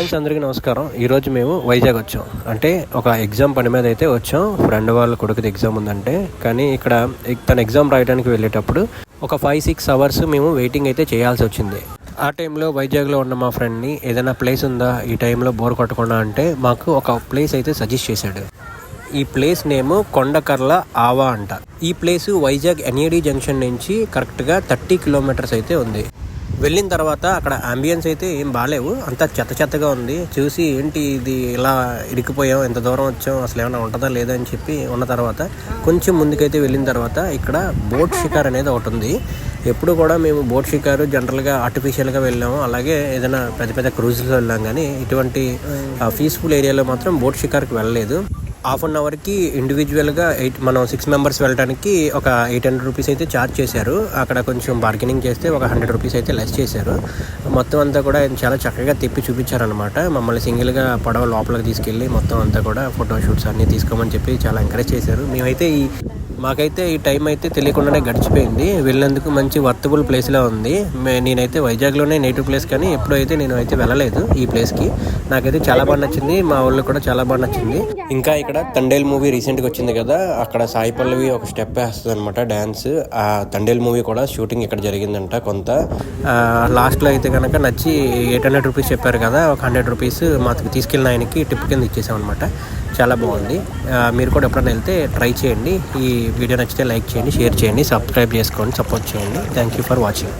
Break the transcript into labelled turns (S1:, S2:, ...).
S1: Friends అందరికీ నమస్కారం. ఈరోజు మేము వైజాగ్ వచ్చాం. అంటే ఒక ఎగ్జామ్ పని మీద అయితే వచ్చాం. ఫ్రెండ్ వాళ్ళ కొడుకుది ఎగ్జామ్ ఉందంటే. కానీ ఇక్కడ తన ఎగ్జామ్ రాయడానికి వెళ్ళేటప్పుడు ఒక ఫైవ్ సిక్స్ అవర్స్ మేము వెయిటింగ్ అయితే చేయాల్సి వచ్చింది. ఆ టైంలో వైజాగ్లో ఉన్న మా ఫ్రెండ్ని ఏదైనా ప్లేస్ ఉందా? ఈ టైంలో బోర్ కొట్టకుండా అంటే మాకు ఒక ప్లేస్ అయితే సజెస్ట్ చేశాడు. ఈ ప్లేస్ నేము కొండకర్ల ఆవా అంట. ఈ ప్లేస్ వైజాగ్ ఎన్ఏడి జంక్షన్ నుంచి కరెక్ట్గా థర్టీ కిలోమీటర్స్ అయితే ఉంది. వెళ్ళిన తర్వాత అక్కడ అంబియన్స్ అయితే ఏం బాగాలేవు అంతా చెత్త చెత్తగా ఉంది. చూసి ఏంటి ఇది ఇలా ఇరికిపోయాం ఎంత దూరం వచ్చాం అసలు ఏమైనా ఉంటుందా లేదా అని చెప్పి ఉన్న తర్వాత కొంచెం ముందుకైతే వెళ్ళిన తర్వాత ఇక్కడ బోట్ షికార్ అనేది ఒకటి ఉంది. ఎప్పుడు కూడా మేము బోట్ షికారు జనరల్గా ఆర్టిఫిషియల్గా వెళ్ళాము. అలాగే ఏదైనా పెద్ద పెద్ద క్రూజ్లో వెళ్ళాం కానీ ఇటువంటి పీస్ఫుల్ ఏరియాలో మాత్రం బోట్ షికార్కి వెళ్ళలేదు. హాఫ్ అన్ అవర్కి ఇండివిజువల్గా ఎయిట్ మనం సిక్స్ మెంబర్స్ వెళ్ళడానికి ఒక ఎయిట్ హండ్రెడ్ రూపీస్ అయితే ఛార్జ్ చేశారు. అక్కడ కొంచెం బార్గెనింగ్ చేస్తే ఒక హండ్రెడ్ రూపీస్ అయితే లెస్ చేశారు. మొత్తం అంతా కూడా చాలా చక్కగా తిప్పి చూపించారనమాట మమ్మల్ని సింగిల్గా పడవ లోపలికి తీసుకెళ్ళి మొత్తం అంతా కూడా ఫోటో షూట్స్ అన్నీ తీసుకోమని చెప్పి చాలా ఎంకరేజ్ చేశారు. మేమైతే ఈ మాకైతే ఈ టైం అయితే తెలియకుండానే గడిచిపోయింది. వెళ్ళినందుకు మంచి వర్తబుల్ ప్లేస్లో ఉంది. మే- నేనైతే వైజాగ్లోనే నేటివ్ ప్లేస్ కానీ ఎప్పుడైతే నేను అయితే వెళ్ళలేదు ఈ ప్లేస్కి నాకైతే చాలా బాగా నచ్చింది. మా ఊళ్ళో కూడా చాలా బాగా నచ్చింది. ఇంకా ఇక్కడ తండేల్ మూవీ రీసెంట్గా వచ్చింది కదా అక్కడ సాయి పల్లవి ఒక స్టెప్ వేస్తుంది అనమాట డ్యాన్స్ ఆ తండేల్ మూవీ కూడా షూటింగ్ ఇక్కడ జరిగిందంట కొంత. లాస్ట్లో అయితే కనుక నచ్చి ఎయిట్ హండ్రెడ్ రూపీస్ చెప్పారు కదా ఒక హండ్రెడ్ రూపీస్ మాకు తీసుకెళ్ళిన ఆయనకి టిప్ కింద ఇచ్చేసాం అనమాట చాలా బాగుంది. మీరు కూడా ఎప్పుడైనా వెళ్తే ట్రై చేయండి. ఈ వీడియో నచ్చితే లైక్ చేయండి షేర్ చేయండి సబ్స్క్రైబ్ చేసుకోండి సపోర్ట్ చేయండి. Thank you for watching.